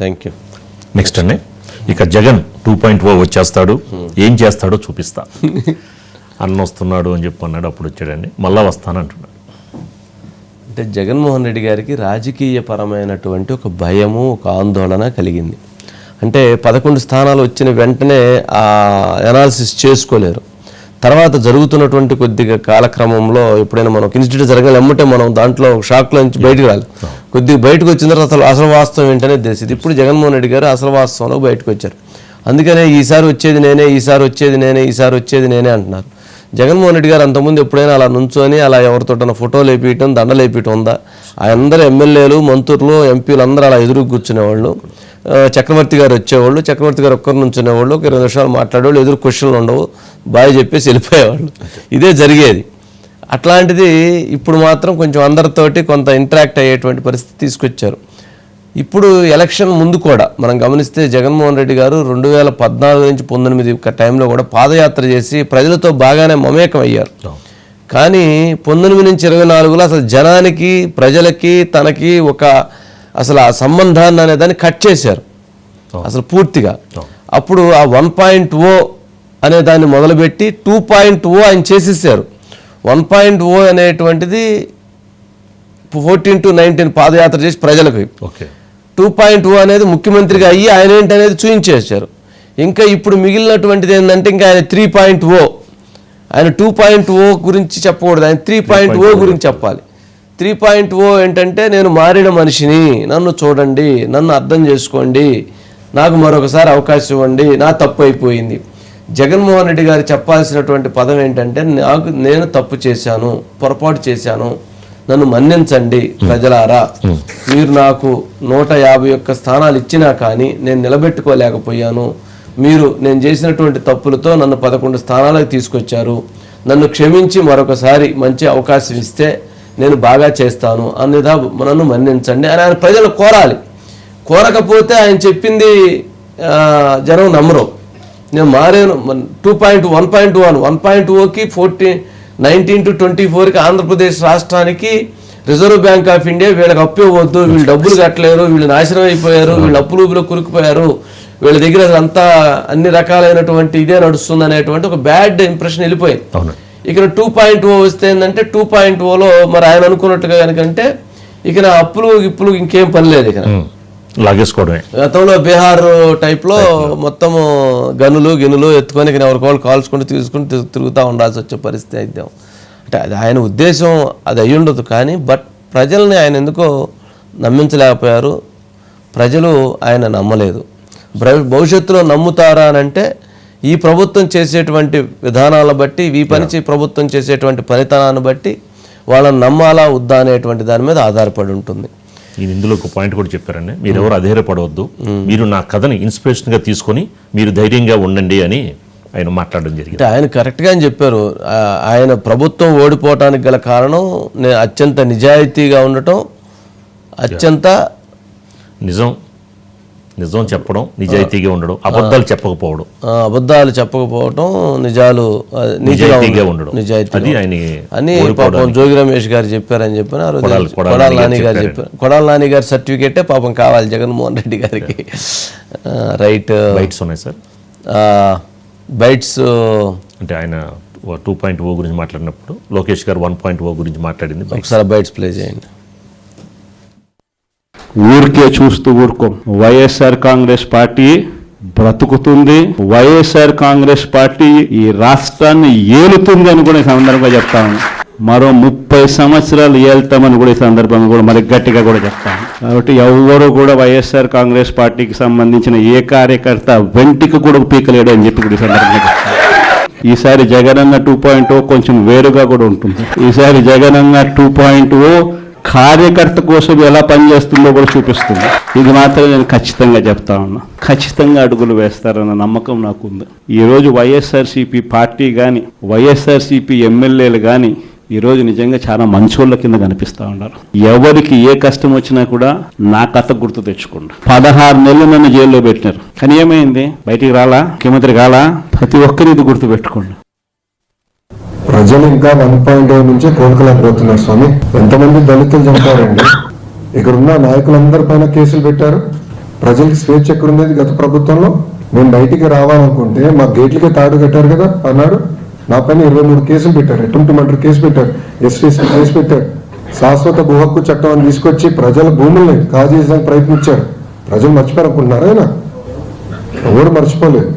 Thank you next అండి ఇక Jagan two point ఓ వచ్చేస్తాడు. ఏం చేస్తాడో చూపిస్తా. అన్న వస్తున్నాడు అని చెప్పి అన్నాడు. అప్పుడు వచ్చాడండి. మళ్ళా వస్తాను అంటున్నాడు అంటే జగన్మోహన్ రెడ్డి గారికి రాజకీయ పరమైనటువంటి ఒక భయము ఒక ఆందోళన కలిగింది. అంటే పదకొండు స్థానాలు వచ్చిన వెంటనే ఆ అనాలిసిస్ చేసుకోలేరు. తర్వాత జరుగుతున్నటువంటి కొద్దిగా కాలక్రమంలో ఎప్పుడైనా మనం ఒక ఇన్స్టిట్యూట్ జరగాలి ఎమ్మటే మనం దాంట్లో షాక్లో నుంచి బయటకు రాలి. కొద్దిగా బయటకు వచ్చిన తర్వాత అసలు అసలు వాస్తవం ఏంటనే తెలిసింది. ఇప్పుడు జగన్మోహన్ రెడ్డి గారు అసలు వాస్తవంలో బయటకు వచ్చారు. అందుకనే ఈసారి వచ్చేది నేనే ఈసారి వచ్చేది నేనే ఈసారి వచ్చేది నేనే అంటున్నారు. జగన్మోహన్ రెడ్డి గారు అంతకుముందు ఎప్పుడైనా అలా నుంచొని అలా ఎవరితోటన ఫోటోలు వేపించడం దండలు వేపించడం ఉందా? అందరూ ఎమ్మెల్యేలు మంత్రులు ఎంపీలు అందరూ అలా ఎదురు కూర్చునేవాళ్ళు. చక్రవర్తి గారు వచ్చేవాళ్ళు చక్రవర్తి గారు ఒక్కరు నుంచునేవాళ్ళు ఒక ఇరవై నిమిషాలు మాట్లాడేవాళ్ళు ఎదురు క్వశ్చన్లు ఉండవు బాయ్ చెప్పేసి వెళ్ళిపోయేవాళ్ళు. ఇదే జరిగేది. అట్లాంటిది ఇప్పుడు మాత్రం కొంచెం అందరితోటి కొంత ఇంటరాక్ట్ అయ్యేటువంటి పరిస్థితి తీసుకొచ్చారు. ఇప్పుడు ఎలక్షన్ ముందు కూడా మనం గమనిస్తే జగన్మోహన్ రెడ్డి గారు రెండు వేల పద్నాలుగు నుంచి పంతొమ్మిది టైంలో కూడా పాదయాత్ర చేసి ప్రజలతో బాగానే మమేకం అయ్యారు. కానీ పంతొమ్మిది నుంచి ఇరవై నాలుగులో అసలు జనానికి ప్రజలకి తనకి ఒక అసలు ఆ సంబంధాన్ని అనే దాన్ని కట్ చేశారు. అసలు పూర్తిగా. అప్పుడు ఆ వన్ పాయింట్ ఓ అనే దాన్ని మొదలుపెట్టి టూ పాయింట్ ఓ ఆయన చేసేసారు. వన్ పాయింట్ ఓ అనేటువంటిది ఫోర్టీన్ టు నైన్టీన్ పాదయాత్ర చేసి ప్రజలకు. ఓకే. టూ పాయింట్ ఓ అనేది ముఖ్యమంత్రిగా అయ్యి ఆయన ఏంటి అనేది చూపించేశారు ఇంకా ఇప్పుడు మిగిలినటువంటిది ఏంటంటే ఇంకా ఆయన త్రీ పాయింట్ ఓ. ఆయన టూ పాయింట్ ఓ గురించి చెప్పకూడదు. ఆయన త్రీ పాయింట్ ఓ గురించి చెప్పాలి. త్రీ పాయింట్ ఓ ఏంటంటే నేను మారిన మనిషిని నన్ను చూడండి నన్ను అర్థం చేసుకోండి నాకు మరొకసారి అవకాశం ఇవ్వండి నా తప్పు అయిపోయింది. జగన్మోహన్ రెడ్డి గారు చెప్పాల్సినటువంటి పదం ఏంటంటే నాకు నేను తప్పు చేశాను పొరపాటు చేశాను నన్ను మన్నించండి ప్రజలారా. మీరు నాకు నూట యాభై ఒక్క స్థానాలు ఇచ్చినా కానీ నేను నిలబెట్టుకోలేకపోయాను. మీరు నేను చేసినటువంటి తప్పులతో నన్ను పదకొండు స్థానాలకు తీసుకొచ్చారు. నన్ను క్షమించి మరొకసారి మంచి అవకాశం ఇస్తే నేను బాగా చేస్తాను. అన్నిదా నన్ను మన్నించండి అని ఆయన ప్రజలు కోరాలి. కోరకపోతే ఆయన చెప్పింది జనం నమ్మరు. నేను మారాను. Two point one point one one point ఓకి fourteen nineteen to twenty ఫోర్కి ఆంధ్రప్రదేశ్ రాష్ట్రానికి రిజర్వ్ బ్యాంక్ ఆఫ్ ఇండియా వీళ్ళకి అప్పు ఇవ్వద్దు. వీళ్ళు డబ్బులు కట్టలేరు. వీళ్ళు నాశనం అయిపోయారు. వీళ్ళు అప్పులు ఊపిలో కురుకుపోయారు. వీళ్ళ దగ్గర అంతా అన్ని రకాలైనటువంటి ఇదే నడుస్తుంది అనేటువంటి ఒక బ్యాడ్ ఇంప్రెషన్ వెళ్ళిపోయింది. ఇక్కడ టూ పాయింట్ ఓ వస్తే ఏంటంటే టూ పాయింట్ ఓలో మరి ఆయన అనుకున్నట్టుగా కనుకంటే ఇక నా అప్పులు ఇప్పులు ఇంకేం పని లేదు ఇక. ఉమ్. లాగేసుకోవడమే. గతంలో బీహార్ టైప్లో మొత్తము గనులు గినులు ఎత్తుకొని ఎవరికోళ్ళు కాల్చుకుంటూ తీసుకుని తిరు- తిరుగుతూ ఉండాల్సి వచ్చే పరిస్థితి అయితే అంటే అది ఆయన ఉద్దేశం అది అయి ఉండదు కానీ బట్ ప్రజల్ని ఆయన ఎందుకో నమ్మించలేకపోయారు. ప్రజలు ఆయన నమ్మలేదు. భవి- భవిష్యత్తులో నమ్ముతారా అని అంటే ఈ ప్రభుత్వం చేసేటువంటి విధానాలను బట్టి ఈ పని ప్రభుత్వం చేసేటువంటి ఫలితాలను బట్టి వాళ్ళని నమ్మాలా వద్దా అనేటువంటి దాని మీద ఆధారపడి ఉంటుంది. ఈయన ఇందులో ఒక పాయింట్ కూడా చెప్పారండి. మీరు ఎవరు అధైర్యపడవద్దు. మీరు నా కథని ఇన్స్పిరేషన్గా తీసుకొని మీరు ధైర్యంగా ఉండండి అని ఆయన మాట్లాడడం జరిగింది. అంటే ఆయన కరెక్ట్గా అని చెప్పారు. ఆయన ప్రభుత్వం ఓడిపోవటానికి గల కారణం నేను అత్యంత నిజాయితీగా ఉండటం అత్యంత నిజం. నిజం చెప్పడం నిజాయితీగా ఉండడం అబద్ధాలు చెప్పకపోవడం. అబద్ధాలు చెప్పకపోవటం నిజాలు నిజాయితీగా ఉండడం. ఆయన అని పాపం జోగి రమేష్ గారు చెప్పారని చెప్పి ఆ రోజు కొడాలి- నాని గారు చెప్పారు. కొడాలి నాని గారి సర్టిఫికేటే పాపం కావాలి జగన్మోహన్ రెడ్డి గారికి. రైట్ బైట్స్ ఉన్నాయి సార్? బైట్స్ అంటే ఆయన టూ పాయింట్ ఓ గురించి మాట్లాడినప్పుడు లోకేష్ గారు వన్ పాయింట్ ఓ గురించి మాట్లాడింది ఒకసారి బైట్స్ ప్లే చేయండి. ఊరికే చూస్తూ ఊరుకోం. వైఎస్ఆర్ కాంగ్రెస్ పార్టీ బ్రతుకుతుంది. వైఎస్ఆర్ కాంగ్రెస్ పార్టీ ఈ రాష్ట్రాన్ని ఏలుతుంది అని కూడా ఈ సందర్భంగా చెప్తాను మరో ముప్పై సంవత్సరాలు ఏళ్తామని కూడా ఈ సందర్భంగా కూడా మరి గట్టిగా కూడా చెప్తాను కాబట్టి ఎవరు కూడా వైఎస్ఆర్ కాంగ్రెస్ పార్టీకి సంబంధించిన ఏ కార్యకర్త వెంటికి కూడా పీకలేడు అని చెప్పి కూడా ఈ సందర్భంగా ఈసారి జగనన్న టూ పాయింట్ ఓ కొంచెం వేరుగా కూడా ఉంటుంది. ఈసారి జగనన్న టూ పాయింట్ ఓ కార్యకర్త కోసం ఎలా పనిచేస్తుందో కూడా చూపిస్తుంది. ఇది మాత్రం నేను ఖచ్చితంగా చెప్తా ఉన్నా. ఖచ్చితంగా అడుగులు వేస్తారన్న నమ్మకం నాకుంది. ఈరోజు వైఎస్ఆర్సీపీ పార్టీ కానీ వైఎస్ఆర్సీపీ ఎమ్మెల్యేలు కానీ ఈరోజు నిజంగా చాలా మంచోళ్ళ కింద కనిపిస్తూ ఉన్నారు. ఎవరికి ఏ కష్టం వచ్చినా కూడా నా కథ గుర్తు తెచ్చుకోండి. పదహారు నెలలు నన్ను జైల్లో పెట్టినారు. కానీ ఏమైంది? బయటికి రాలా? ముఖ్యమంత్రి కాలా? ప్రతి ఒక్కరి ఇది గుర్తు పెట్టుకోండి. ప్రజలు ఇంకా వన్ పాయింట్ ఓ నుంచి కోలుకోలేకపోతున్నారు స్వామి. ఎంతమంది దళితులు చంపారండి? ఇక్కడ ఉన్న నాయకులందరి పైన కేసులు పెట్టారు. ప్రజలకి స్వేచ్ఛ ఎక్కడుండేది గత ప్రభుత్వంలో? మేము బయటికి రావాలనుకుంటే మా గేట్లకే తాడు కట్టారు కదా అన్నాడు. నా పైన ఇరవై మూడు కేసులు పెట్టారు. అటెంప్ట్ మర్డర్ కేసు పెట్టారు. ఎస్టీసీ కేసు పెట్టారు. శాశ్వత భూ హక్కు చట్టం అని తీసుకొచ్చి ప్రజల భూముల్ని కాజేయడానికి ప్రయత్నించారు. ప్రజలు మర్చిపోయారనుకుంటున్నారా ఆయన? ఎవరు మర్చిపోలేదు.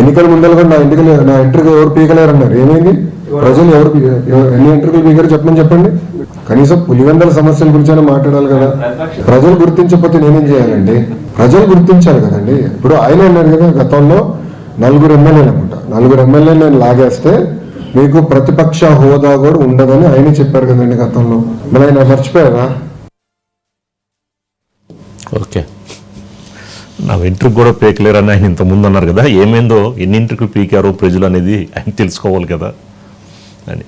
ఎన్నికల ముందర కూడా నా ఎన్నికలు నా ఎంట్రీకి ఎవరు పీకలేరు అన్నారు ఏమైంది ప్రజలు ఎవరు ఎన్ని ఎంట్రీలు పీకారు చెప్పమని చెప్పండి. కనీసం పులివెందల సమస్యల గురించి మాట్లాడాలి కదా. ప్రజలు గుర్తించకపోతే నేనేం చేయాలండి? ప్రజలు గుర్తించాలి కదండి. ఇప్పుడు ఆయన అన్నారు కదా గతంలో నలుగురు ఎమ్మెల్యేలు అనుకుంటా నలుగురు ఎమ్మెల్యేలు నేను లాగేస్తే మీకు ప్రతిపక్ష హోదా కూడా ఉండదని ఆయన చెప్పారు కదండి గతంలో. మరి ఆయన మర్చిపోయారా? ఓకే. నా వెంట్రుకు కూడా పీకలేరు అని ఆయన ఇంత ముందు అన్నారు కదా ఏమైందో ఎన్ని ఇంటికి పీకారో ప్రజలు అనేది ఆయన తెలుసుకోవాలి కదా అని.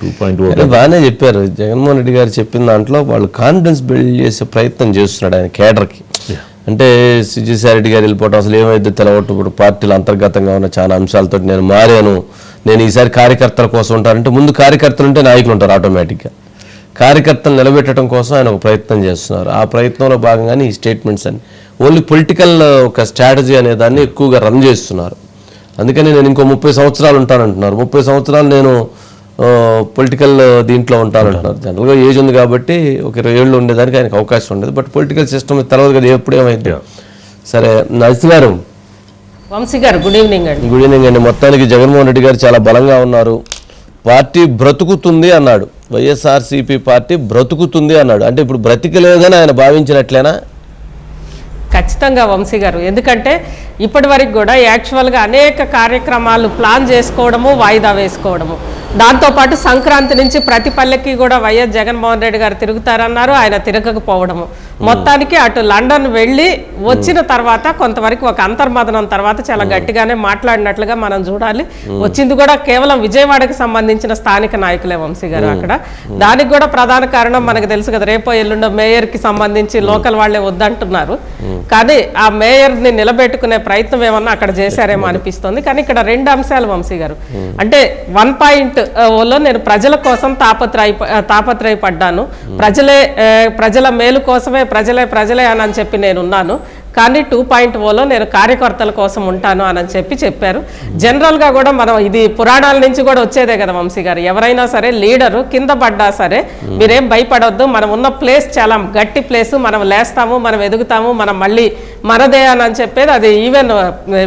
టూ పాయింట్ అంటే బాగానే చెప్పారు. జగన్మోహన్ రెడ్డి గారు చెప్పిన దాంట్లో వాళ్ళు కాన్ఫిడెన్స్ బిల్డ్ చేసే ప్రయత్నం చేస్తున్నాడు ఆయన కేడర్కి. అంటే విజయసాయి రెడ్డి గారు వెళ్ళిపోవడం అసలు ఏమైందో తెలవట్టు. ఇప్పుడు పార్టీలు అంతర్గతంగా ఉన్న చాలా అంశాలతో నేను మారాను. నేను ఈసారి కార్యకర్తల కోసం ఉంటానంటే ముందు కార్యకర్తలు ఉంటే నాయకులు ఉంటారు ఆటోమేటిక్గా కార్యకర్తలు నిలబెట్టడం కోసం ఆయన ఒక ప్రయత్నం చేస్తున్నారు. ఆ ప్రయత్నంలో భాగంగానే ఈ స్టేట్మెంట్స్ అని ఓన్లీ పొలిటికల్ ఒక స్ట్రాటజీ అనే దాన్ని ఎక్కువగా రన్ చేస్తున్నారు. అందుకని నేను ఇంకో ముప్పై సంవత్సరాలు ఉంటానంటున్నారు. ముప్పై సంవత్సరాలు నేను పొలిటికల్ దీంట్లో ఉంటానంటున్నారు. జనరల్గా ఏజ్ ఉంది కాబట్టి ఒక ఇరవై ఏళ్ళు ఉండేదానికి ఆయనకు అవకాశం ఉండదు. బట్ పొలిటికల్ సిస్టమ్ తెలియదు కదా ఎప్పుడు ఏమైంది? సరే నరసి గారు. వంశీ గారు గుడ్ ఈవినింగ్ అండి. గుడ్ ఈవినింగ్ అండి. మొత్తానికి జగన్మోహన్ రెడ్డి గారు చాలా బలంగా ఉన్నారు. పార్టీ బ్రతుకుతుంది అన్నాడు. వైఎస్ఆర్సీపీ పార్టీ బ్రతుకుతుంది అన్నాడు. అంటే ఇప్పుడు బ్రతికలేదని ఆయన భావించినట్లేనా? ఖచ్చితంగా వంశీ గారు. ఎందుకంటే ఇప్పటి వరకు కూడా యాక్చువల్గా అనేక కార్యక్రమాలు ప్లాన్ చేసుకోవడము వాయిదా వేసుకోవడము. దాంతోపాటు సంక్రాంతి నుంచి ప్రతి పల్లెకి కూడా వైఎస్ జగన్మోహన్ రెడ్డి గారు తిరుగుతారన్నారు ఆయన తిరగకపోవడము. మొత్తానికి అటు లండన్ వెళ్ళి వచ్చిన తర్వాత కొంతవరకు ఒక అంతర్మదనం తర్వాత చాలా గట్టిగానే మాట్లాడినట్లుగా మనం చూడాలి. వచ్చింది కూడా కేవలం విజయవాడకి సంబంధించిన స్థానిక నాయకులే వంశీ గారు అక్కడ. దానికి కూడా ప్రధాన కారణం మనకు తెలుసు కదా రేపో ఎల్లుండో మేయర్కి సంబంధించి లోకల్ వాళ్ళే వద్దంటున్నారు. కానీ ఆ మేయర్ని నిలబెట్టుకునే ప్రయత్నం ఏమన్నా అక్కడ చేశారేమో అనిపిస్తుంది. కానీ ఇక్కడ రెండు అంశాలు వంశీ గారు. అంటే వన్ పాయింట్లో నేను ప్రజల కోసం తాపత్రయ తాపత్రయపడ్డాను. ప్రజలే ప్రజల మేలు కోసమే ప్రజలే ప్రజలే అని అని చెప్పి నేను ఉన్నాను కానీ టూ పాయింట్ ఓలో నేను కార్యకర్తల కోసం ఉంటాను అని చెప్పి చెప్పారు. జనరల్గా కూడా మనం ఇది పురాణాల నుంచి కూడా వచ్చేదే కదా వంశీ గారు. ఎవరైనా సరే లీడరు కింద పడ్డా సరే మీరేం భయపడొద్దు. మనం ఉన్న ప్లేస్ చాలా గట్టి ప్లేస్ మనం లేస్తాము మనం ఎదుగుతాము మనం మళ్ళీ మనదే అని చెప్పేది అది ఈవెన్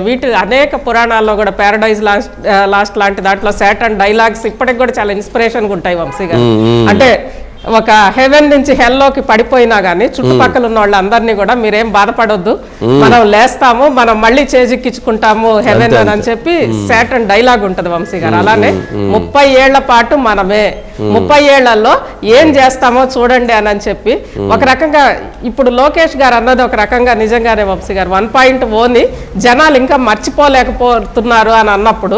వీటి అనేక పురాణాల్లో కూడా పారడైజ్ లాస్ట్ లాస్ట్ లాంటి దాంట్లో సాటన్ డైలాగ్స్ ఇప్పటికి కూడా చాలా ఇన్స్పిరేషన్గా ఉంటాయి వంశీ గారు. అంటే ఒక హెవెన్ నుంచి హెల్లోకి పడిపోయినా గానీ చుట్టుపక్కల ఉన్న వాళ్ళందరినీ కూడా మీరేం బాధపడొద్దు. మనం లేస్తాము మనం మళ్ళీ చేజిక్కించుకుంటాము హెవెన్ అని అని చెప్పి సాటన్ డైలాగ్ ఉంటది వంశీ గారు. అలానే ముప్పై ఏళ్ళ పాటు మనమే ముప్పై ఏళ్ళలో ఏం చేస్తామో చూడండి అని అని చెప్పి ఒక రకంగా ఇప్పుడు లోకేష్ గారు అన్నది ఒక రకంగా నిజంగానే వంశీ గారు. వన్ పాయింట్ ఓని జనాలు ఇంకా మర్చిపోలేకపోతున్నారు అని అన్నప్పుడు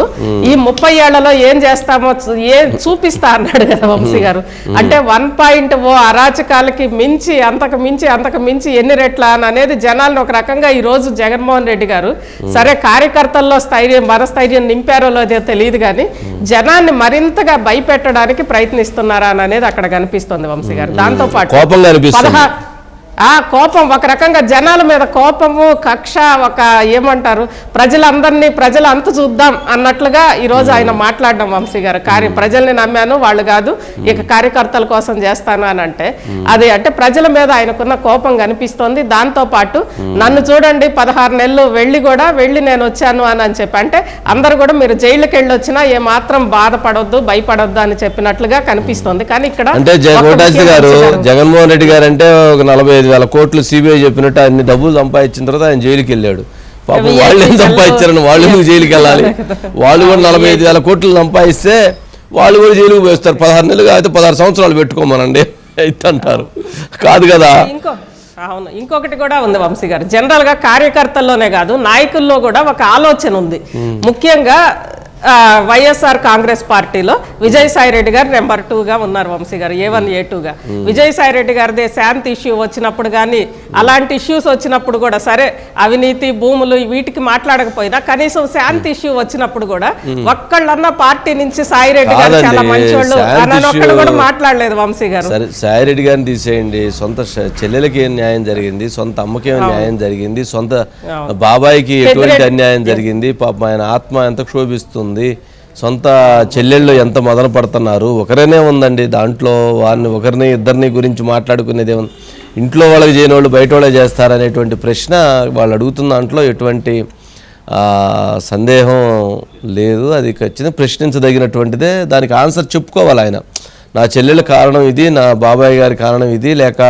ఈ ముప్పై ఏళ్ళలో ఏం చేస్తామో ఏ ఏం చూపిస్తా అన్నాడు కదా వంశీ గారు. అంటే వన్ పాయింట్ ఓ అరాచకాలకి మించి అంతకు మించి అంతకు మించి ఎన్ని రెట్ల అని అనేది జనాలను ఒక రకంగా ఈ రోజు జగన్మోహన్ రెడ్డి గారు సరే కార్యకర్తల్లో స్థైర్యం మనస్థైర్యం నింపారో లేదో తెలియదు కానీ జనాన్ని మరింతగా భయపెట్టడానికి ప్రయత్నిస్తున్నారా అని అనేది అక్కడ కనిపిస్తుంది వంశీ గారు. దాంతో పాటు ఆ కోపం ఒక రకంగా జనాల మీద కోపము కక్ష ఒక ఏమంటారు ప్రజలందరినీ ప్రజలు అంత చూద్దాం అన్నట్లుగా ఈ రోజు ఆయన మాట్లాడడం వంశీ గారు. కార్య ప్రజల్ని నమ్మాను వాళ్ళు కాదు ఇక కార్యకర్తల కోసం చేస్తాను అని అంటే అది అంటే ప్రజల మీద ఆయనకున్న కోపం కనిపిస్తోంది. దాంతో పాటు నన్ను చూడండి పదహారు నెలలు వెళ్ళి కూడా వెళ్ళి నేను వచ్చాను అని అని చెప్పి అంటే అందరు కూడా మీరు జైలుకి వెళ్ళి వచ్చినా ఏ మాత్రం బాధపడొద్దు భయపడొద్దు అని చెప్పినట్లుగా కనిపిస్తోంది. కానీ ఇక్కడ అంటే గారు. జగన్మోహన్ రెడ్డి గారు అంటే ఒక నలభై ఐదు వేల కోట్లు సిబిఐ చెప్పినట్టు అన్ని డబ్బులు సంపాదించిన తర్వాత ఆయన జైలుకి వెళ్ళాడు. పాపం వాళ్ళు ఏం సంపాదించారని వాళ్ళు ఎందుకు జైలుకి వెళ్ళాలి? వాళ్ళు కూడా నలభై ఐదు వేల కోట్లు సంపాదిస్తే వాళ్ళు కూడా జైలుకి వేస్తారు పదహారు నెలలు అయితే పదహారు సంవత్సరాలు పెట్టుకోమనండి. అయితే అంటారు. కాదు కదా? అవును. ఇంకొకటి కూడా ఉంది వంశీ గారు. జనరల్గా కార్యకర్తల్లోనే కాదు నాయకుల్లో కూడా ఒక ఆలోచన ఉంది. ముఖ్యంగా వైఎస్ఆర్ కాంగ్రెస్ పార్టీలో విజయసాయి రెడ్డి గారు నెంబర్ టూగా ఉన్నారు వంశీ గారు ఏ వన్ ఏ టూగా విజయసాయి రెడ్డి గారిదే శాంతి ఇష్యూ వచ్చినప్పుడు కానీ అలాంటి ఇష్యూస్ వచ్చినప్పుడు కూడా సరే అవినీతి భూములు వీటికి మాట్లాడకపోయినా కనీసం శాంతి ఇష్యూ వచ్చినప్పుడు కూడా ఒక్కళ్ళన్న పార్టీ నుంచి సాయి రెడ్డి గారు చాలా మంచోళ్ళు. ఒక్కళ్ళు కూడా మాట్లాడలేదు వంశీ గారు. సరే సాయిరెడ్డి గారిని తీసేయండి సొంత చెల్లెలకి ఏం న్యాయం జరిగింది సొంత అమ్మకి ఏం న్యాయం జరిగింది సొంత బాబాయికి ఎటువంటి అన్యాయం జరిగింది పాపం ఆయన ఆత్మ ఎంత క్షోభిస్తుంది సొంత చెల్లెళ్ళు ఎంత మదన పడుతున్నారు? ఒకరేనే ఉందండి దాంట్లో వారిని ఒకరిని ఇద్దరిని గురించి మాట్లాడుకునేది ఇంట్లో వాళ్ళకి చేయని వాళ్ళు బయట వాళ్ళే చేస్తారనేటువంటి ప్రశ్న వాళ్ళు అడుగుతున్న దాంట్లో ఎటువంటి సందేహం లేదు. అది ఖచ్చితంగా ప్రశ్నించదగినటువంటిదే. దానికి ఆన్సర్ చెప్పుకోవాలి ఆయన. నా చెల్లెల కారణం ఇది నా బాబాయ్ గారి కారణం ఇది లేక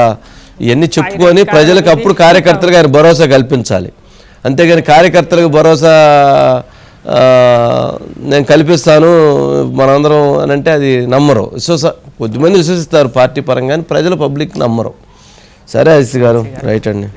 ఇవన్నీ చెప్పుకొని ప్రజలకు అప్పుడు కార్యకర్తలుగా ఆయన భరోసా కల్పించాలి. అంతేగాని కార్యకర్తలకు భరోసా నేను కల్పిస్తాను మనందరం అని అంటే అది నమ్మరు. విశ్వాస కొద్దిమంది విశ్వసిస్తారు పార్టీ పరంగా ప్రజలు పబ్లిక్ నమ్మరు. సరే అజిత్ గారు రైట్ అండి.